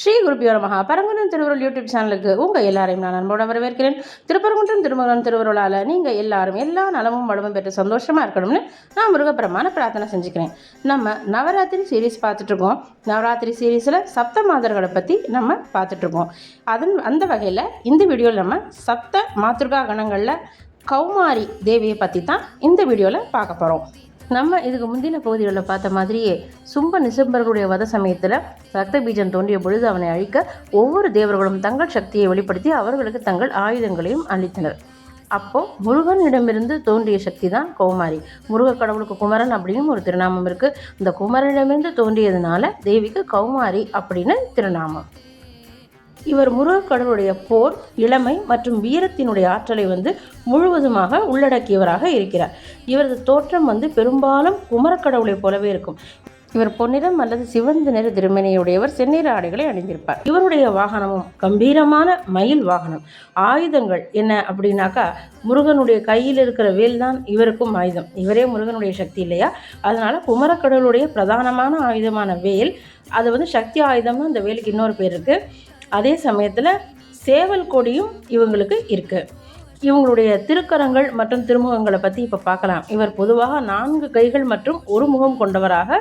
ஸ்ரீ குருபியோர மகா பரங்குன்றம் திருவருள் யூடியூப் சேனலுக்கு உங்கள் எல்லாரையும் நான் அன்போட வரவேற்கிறேன். திருப்பரங்குன்றம் திருமகன் திருவருளால் நீங்கள் எல்லாரும் எல்லா நலமும் வளமும் பெற்று சந்தோஷமாக இருக்கணும்னு நான் முருகப்பிரமான பிரார்த்தனை செஞ்சுக்கிறேன். நம்ம நவராத்திரி சீரீஸ் பார்த்துட்ருக்கோம். நவராத்திரி சீரீஸில் சப்த மாதர்களை பற்றி நம்ம பார்த்துட்ருக்கோம். அதன் அந்த வகையில் இந்த வீடியோவில் நம்ம சப்த மாத்திருகா கணங்களில் கௌமாரி தேவியை பற்றி தான் இந்த வீடியோவில் பார்க்க போகிறோம் நம்ம இதுக்கு முந்தின பகுதிகளில் பார்த்த மாதிரியே சும்ப நிசம்பர்களுடைய வத சமயத்தில் ரத்த பீஜம் தோன்றிய பொழுது அவனை அழிக்க ஒவ்வொரு தேவர்களும் தங்கள் சக்தியை வெளிப்படுத்தி அவர்களுக்கு தங்கள் ஆயுதங்களையும் அளித்தனர். அப்போ முருகனிடமிருந்து தோன்றிய சக்தி தான் கௌமாரி. முருக கடவுளுக்கு குமரன் அப்படின்னு ஒரு திருநாமம் இருக்குது இந்த குமரனிடமிருந்து தோன்றியதுனால தேவிக்கு கௌமாரி அப்படின்னு திருநாமம். இவர் முருகக்கடவுளுடைய போர் இளமை மற்றும் வீரத்தினுடைய ஆற்றலை வந்து முழுவதுமாக உள்ளடக்கியவராக இருக்கிறார். இவரது தோற்றம் வந்து பெரும்பாலும் குமரக்கடவுளைப் போலவே இருக்கும். இவர் பொன்னிறம் அல்லது சிவந்த நிற திருமணியுடையவர் செந்நிற ஆடைகளை அணிந்திருப்பார். இவருடைய வாகனமும் கம்பீரமான மயில் வாகனம். ஆயுதங்கள் என்ன அப்படின்னாக்கா முருகனுடைய கையில் இருக்கிற வேல் தான் இவருக்கும் ஆயுதம். இவரே முருகனுடைய சக்தி இல்லையா? அதனால குமரக்கடவுளுடைய பிரதானமான ஆயுதமான வேல் அது வந்து சக்தி ஆயுதம்னு அந்த வேலுக்கு இன்னொரு பேர் இருக்குது அதே சமயத்தில் சேவல் கொடியும் இவங்களுக்கு இருக்குது இவங்களுடைய திருக்கரங்கள் மற்றும் திருமுகங்களை பற்றி இப்போ பார்க்கலாம் இவர் பொதுவாக நான்கு கைகள் மற்றும் ஒரு முகம் கொண்டவராக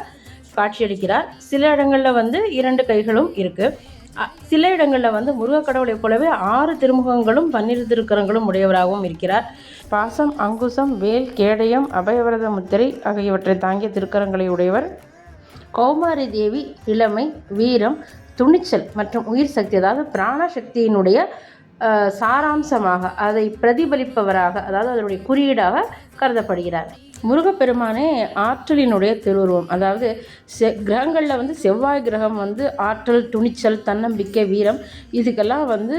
காட்சியளிக்கிறார். சில இடங்களில் வந்து இரண்டு கைகளும் இருக்குது சில இடங்களில் வந்து முருகக்கடவுளை போலவே ஆறு திருமுகங்களும் பன்னிரு திருக்கரங்களும் உடையவராகவும் இருக்கிறார். பாசம் அங்குசம் வேல் கேடயம் அபயவரத முத்திரை ஆகியவற்றை தாங்கிய திருக்கரங்களை உடையவர். கௌமாரி தேவி இளமை வீரம் துணிச்சல் மற்றும் உயிர் சக்தி அதாவது பிராண சக்தியினுடைய சாராம்சமாக அதை பிரதிபலிப்பவராக அதாவது அதனுடைய குறியீடாக கருதப்படுகிறார். முருகப்பெருமானே ஆற்றலினுடைய திருவுருவம். அதாவது செ கிரகங்களில் வந்து செவ்வாய் கிரகம் வந்து ஆற்றல் துணிச்சல் தன்னம்பிக்கை வீரம் இதுக்கெல்லாம் வந்து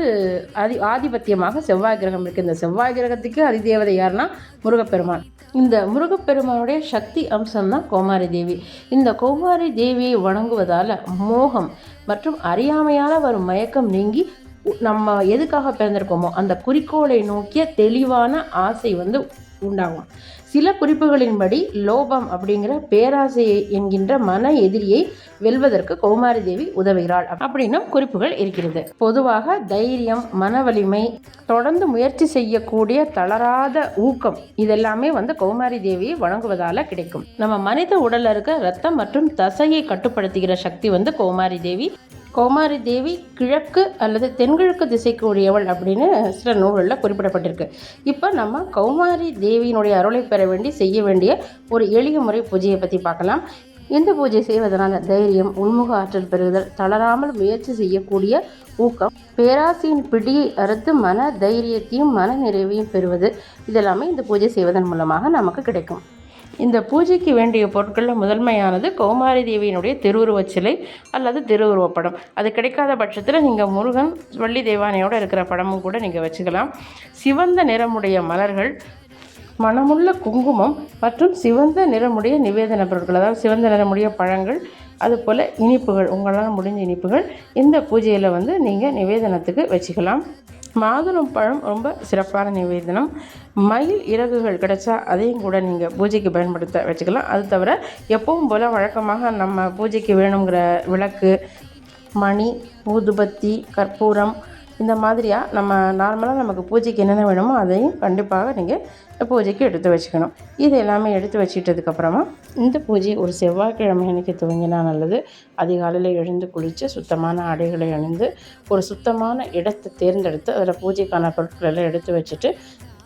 அதி ஆதிபத்தியமாக செவ்வாய் கிரகம் இருக்குது இந்த செவ்வாய் கிரகத்துக்கு அதிதேவதை யாருன்னா முருகப்பெருமான். இந்த முருகப்பெருமானுடைய சக்தி அம்சம்தான் கோமாரி தேவி. இந்த கோமாரி தேவியை வணங்குவதால் மோகம் மற்றும் அறியாமையால் வரும் மயக்கம் நீங்கி நம்ம எதுக்காக பிறந்திருக்கோமோ அந்த குறிக்கோளை நோக்கிய தெளிவான ஆசை வந்து உண்டாகும். சில குறிப்புகளின்படி லோபம் அப்படிங்கிற பேராசையை என்கின்ற மன எதிரியை வெல்வதற்கு கௌமாரி தேவி உதவுகிறாள் அப்படின்னும் குறிப்புகள் இருக்கிறது. பொதுவாக தைரியம் மன வலிமை தொடர்ந்து முயற்சி செய்யக்கூடிய தளராத ஊக்கம் இதெல்லாமே வந்து கௌமாரி தேவியை வணங்குவதால கிடைக்கும். நம்ம மனித உடல்ல இருக்க ரத்தம் மற்றும் தசையை கட்டுப்படுத்துகிற சக்தி வந்து கௌமாரி தேவி கௌமாரி தேவி கிழக்கு அல்லது தென்கிழக்கு திசைக்கு உரியவள் அப்படின்னு சில நூல்களில் குறிப்பிடப்பட்டிருக்கு. இப்போ நம்ம கௌமாரி தேவியினுடைய அருளை பெற வேண்டி செய்ய வேண்டிய ஒரு எளிய முறை பூஜையை பற்றி பார்க்கலாம். இந்த பூஜை செய்வதனால் தைரியம் உள்முக ஆற்றல் பெறுதல் தளராமல் முயற்சி செய்யக்கூடிய ஊக்கம் பேராசையின் பிடியை அறுத்து மன தைரியத்தையும் மன நிறைவையும் பெறுவது இதெல்லாமே இந்த பூஜை செய்வதன் மூலமாக நமக்கு கிடைக்கும். இந்த பூஜைக்கு வேண்டிய பொருட்களில் முதன்மையானது கௌமாரி தேவியினுடைய திருவுருவச் சிலை அல்லது திருவுருவப் படம். அது கிடைக்காத பட்சத்தில் நீங்கள் முருகன் வள்ளி தேவானையோடு இருக்கிற படமும் கூட நீங்கள் வச்சுக்கலாம். சிவந்த நிறமுடைய மலர்கள் மணமுள்ள குங்குமம் மற்றும் சிவந்த நிறமுடைய நிவேதன பொருட்கள் அதாவது சிவந்த நிறமுடைய பழங்கள் அதுபோல் இனிப்புகள் உங்களால் முடிஞ்ச இனிப்புகள் இந்த பூஜையில் வந்து நீங்கள் நிவேதனத்துக்கு வச்சுக்கலாம். மாதுளம் பழம் ரொம்ப சிறப்பான நிவேதனம். மயில் இறகுகள் கிடைச்சா அதையும் கூட நீங்கள் பூஜைக்கு பயன்படுத்த வச்சுக்கலாம். அது தவிர எப்பவும் போல் வழக்கமாக நம்ம பூஜைக்கு வேணுங்கிற விளக்கு மணி ஊதுபத்தி கற்பூரம் இந்த மாதிரியாக நம்ம நார்மலாக நமக்கு பூஜைக்கு என்னென்ன வேணுமோ அதையும் கண்டிப்பாக நீங்கள் பூஜைக்கு எடுத்து வச்சுக்கணும். இது எல்லாமே எடுத்து வச்சிட்டதுக்கப்புறமா இந்த பூஜை ஒரு செவ்வாய்க்கிழமை அன்றைக்கி துவங்கினா நல்லது. அதிகாலையில் எழுந்து குளித்து சுத்தமான ஆடைகளை அணிந்து ஒரு சுத்தமான இடத்தை தேர்ந்தெடுத்து அதில் பூஜைக்கான பொருட்கள் எல்லாம் எடுத்து வச்சுட்டு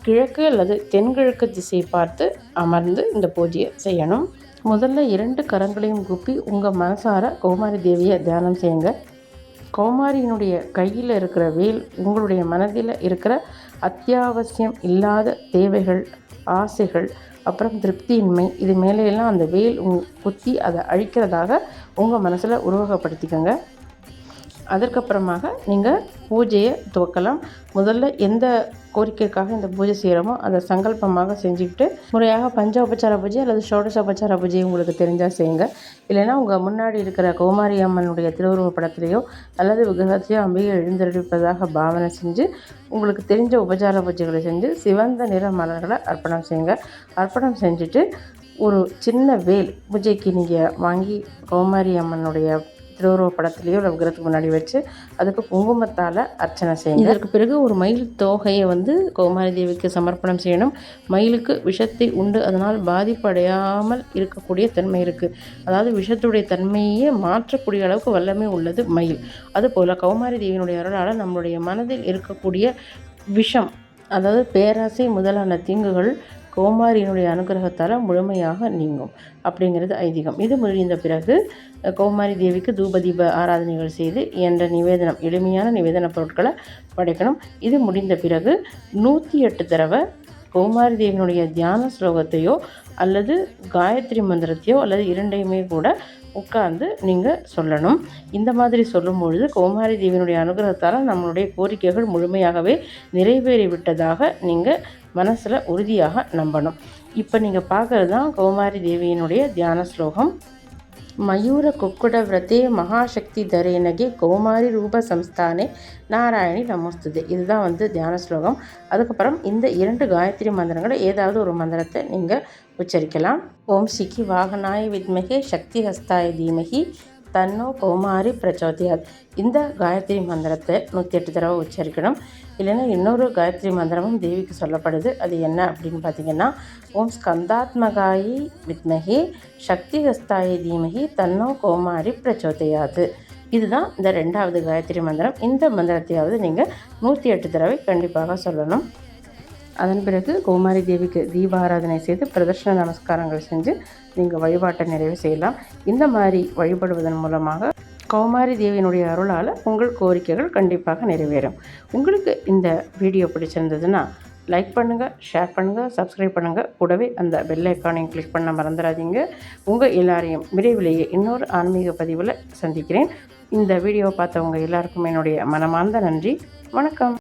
கிழக்கு அல்லது தென்கிழக்கு திசையை பார்த்து அமர்ந்து இந்த பூஜையை செய்யணும். முதல்ல இரண்டு கரங்களையும் கூப்பி உங்கள் மனசார கௌமாரி தேவியை தியானம் செய்யுங்க. கௌமாரியினுடைய கையில் இருக்கிற வேல் உங்களுடைய மனதில் இருக்கிற அத்தியாவசியம் இல்லாத தேவைகள் ஆசைகள் அப்புறம் திருப்தியின்மை இது மேலேயெல்லாம் அந்த வேல் உங் குத்தி அதை அழிக்கிறதாக உங்கள் மனசில் உருவகப்படுத்திக்கோங்க. அதற்கப்புறமாக நீங்கள் பூஜையை துவக்கலாம். முதல்ல எந்த கோரிக்கைக்காக இந்த பூஜை செய்கிறோமோ அதை சங்கல்பமாக செஞ்சுக்கிட்டு முறையாக பஞ்சோபச்சார பூஜை அல்லது ஷோடசோபச்சார பூஜை உங்களுக்கு தெரிஞ்சால் செய்யுங்க. இல்லைன்னா உங்கள் முன்னாடி இருக்கிற கௌமாரி அம்மனுடைய திருவுருவ படத்துலையோ அல்லது விக்கிரகத்திலேயோ அம்பிகை எழுந்தெடுப்பதாக பாவனை செஞ்சு உங்களுக்கு தெரிஞ்ச உபச்சார பூஜைகளை செஞ்சு சிவந்த நிற மலர்களை அர்ப்பணம் செய்யுங்க. அர்ப்பணம் செஞ்சுட்டு ஒரு சின்ன வேல் பூஜைக்கு நீங்கள் வாங்கி கௌமாரி அம்மனுடைய திருவுருவ படத்துலேயோ இல்லை விக்கிரத்துக்கு முன்னாடி வச்சு அதுக்கு குங்குமத்தால் அர்ச்சனை செய்யணும் இதற்கு பிறகு ஒரு மயில் தோகையை வந்து கௌமாரி தேவிக்கு சமர்ப்பணம் செய்யணும். மயிலுக்கு விஷத்தை உண்டு. அதனால் பாதிப்படையாமல் இருக்கக்கூடிய தன்மை இருக்குது அதாவது விஷத்துடைய தன்மையே மாற்றக்கூடிய அளவுக்கு வல்லமை உள்ளது மயில். அதுபோல் கௌமாரி தேவியினுடைய அருளால் நம்மளுடைய மனதில் இருக்கக்கூடிய விஷம் அதாவது பேராசை முதலான தீங்குகள் கௌமாரியினுடைய அனுகிரகத்தால் முழுமையாக நீங்கும் அப்படிங்கிறது ஐதீகம். இது முடிந்த பிறகு கௌமாரி தேவிக்கு தூபதீப ஆராதனைகள் செய்து என்ற நிவேதனம் எளிமையான நிவேதன பொருட்களை படைக்கணும். இது முடிந்த பிறகு நூற்றி எட்டு தடவை கௌமாரி தேவியினுடைய தியான ஸ்லோகத்தையோ அல்லது காயத்ரி மந்திரத்தையோ அல்லது இரண்டையுமே கூட உட்கார்ந்து நீங்கள் சொல்லணும். இந்த மாதிரி சொல்லும் பொழுது கௌமாரி தேவியினுடைய அனுகிரகத்தால் நம்மளுடைய கோரிக்கைகள் முழுமையாகவே நிறைவேறி விட்டதாக நீங்கள் மனசில் உறுதியாக நம்பணும். இப்போ நீங்கள் பார்க்குறது தான் கௌமாரி தேவியினுடைய தியான ஸ்லோகம். மயூர குக்குட விரதே மகாசக்தி தரேனகே கௌமாரி ரூப சம்ஸ்தானே நாராயணி நமோஸ்துதே. இதுதான் வந்து தியான ஸ்லோகம். அதுக்கப்புறம் இந்த இரண்டு காயத்ரி மந்திரங்களை ஏதாவது ஒரு மந்திரத்தை நீங்கள் உச்சரிக்கலாம். ஓம் சிக்கி வாகனாய வித்மகே சக்தி ஹஸ்தாய தீமகி தன்னோ கௌமாரி பிரச்சோதியாத். இந்த காயத்ரி மந்திரத்தை நூற்றி எட்டு தடவை உச்சரிக்கணும். இல்லைன்னா இன்னொரு காயத்ரி மந்திரமும் தேவிக்கு சொல்லப்படுது. அது என்ன அப்படின்னு பார்த்தீங்கன்னா ஓம் ஸ்கந்தாத்மகாயி வித்மகி சக்தி ஹஸ்தாயி தீமகி தன்னோ கௌமாரி பிரச்சோதையாது. இதுதான் இந்த ரெண்டாவது காயத்ரி மந்திரம். இந்த மந்திரத்தையாவது நீங்கள் நூற்றி எட்டு தடவை கண்டிப்பாக சொல்லணும். அதன் பிறகு கௌமாரி தேவிக்கு தீபாராதனை செய்து பிரதர்ஷன நமஸ்காரங்கள் செஞ்சு நீங்கள் வழிபாட்டை நிறைவு செய்யலாம். இந்த மாதிரி வழிபடுவதன் மூலமாக கௌமாரி தேவியினுடைய அருளால் உங்கள் கோரிக்கைகள் கண்டிப்பாக நிறைவேறும். உங்களுக்கு இந்த வீடியோ பிடிச்சிருந்ததுன்னா லைக் பண்ணுங்கள் ஷேர் பண்ணுங்கள் சப்ஸ்கிரைப் பண்ணுங்கள் கூடவே அந்த பெல் ஐக்கானையும் கிளிக் பண்ண மறந்துடாதீங்க. உங்கள் எல்லாரையும் விரைவிலேயே இன்னொரு ஆன்மீக பதிவில் சந்திக்கிறேன். இந்த வீடியோவை பார்த்தவங்க எல்லாருக்கும் என்னுடைய மனமார்ந்த நன்றி. வணக்கம்.